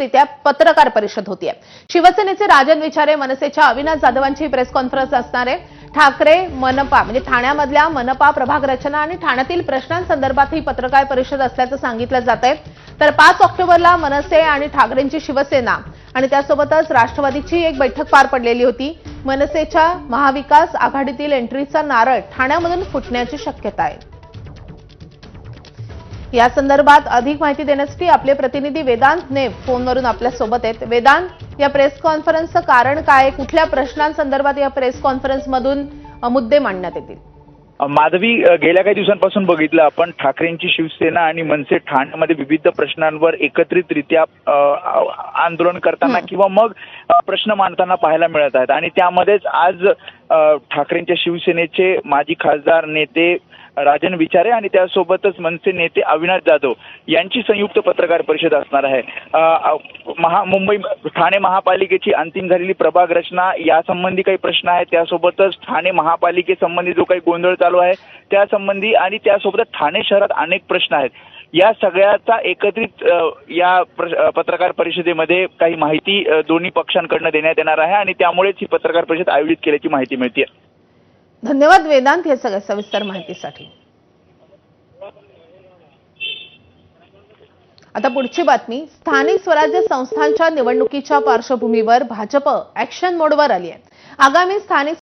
रित्या पत्रकार परिषद होतीये शिवसेनेचे राजन विचारे मनसेच्या अविनाश जाधवांची प्रेस कॉन्फरन्स असणार. आहे ठाकरे मनपा म्हणजे ठाण्यामधल्या मनपा प्रभाग रचना आणि ठाण्यातील प्रश्नांसंदर्भात ही पत्रकार परिषद असल्याचं सांगितलं जात आहे तर पाच ऑक्टोबरला मनसे आणि ठाकरेंची शिवसेना आणि त्यासोबतच राष्ट्रवादीची एक बैठक पार पडलेली होती. मनसेच्या महाविकास आघाडीतील एंट्रीचा नारळ ठाण्यामधून फुटण्याची शक्यता आहे. या संदर्भात अधिक माहिती देण्यासाठी आपले प्रतिनिधी वेदांत नेव फोनवरून आपल्यासोबत आहेत. वेदांत या प्रेस कॉन्फरन्सचं कारण काय? कुठल्या प्रश्नांसंदर्भात या प्रेस कॉन्फरन्समधून मुद्दे मांडण्यात येतील? माधवी गेल्या काही दिवसांपासून बघितलं आपण ठाकरेंची शिवसेना आणि मनसे ठाण्यामध्ये विविध प्रश्नांवर एकत्रितरित्या आंदोलन करताना. किंवा मग प्रश्न मांडताना पाहायला मिळत आहेत. आणि त्यामध्येच आज ठाकरेंच्या शिवसेनेचे माजी खासदार नेते राजन विचारे आणि त्यासोबतच मनसे नेते अविनाश जाधव यांची संयुक्त पत्रकार परिषद असणार आहे. महा मुंबई ठाणे महापालिकेची अंतिम झालेली प्रभाग रचना यासंबंधी काही प्रश्न आहेत. त्यासोबतच ठाणे महापालिकेसंबंधी जो काही गोंधळ चालू आहे त्यासंबंधी आणि त्यासोबतच ठाणे शहरात अनेक प्रश्न आहेत. या सगळ्याचा एकत्रित या पत्रकार परिषदेमध्ये काही माहिती दोन्ही पक्षांकडनं देण्यात येणार आहे आणि त्यामुळेच ही पत्रकार परिषद आयोजित केल्याची माहिती मिळते धन्यवाद वेदांत या सगळ्या सविस्तर माहितीसाठी. आता पुढची बातमी स्थानिक स्वराज्य संस्थांच्या निवडणुकीच्या पार्श्वभूमीवर भाजप ऍक्शन मोडवर आली आहे. आगामी स्थानिक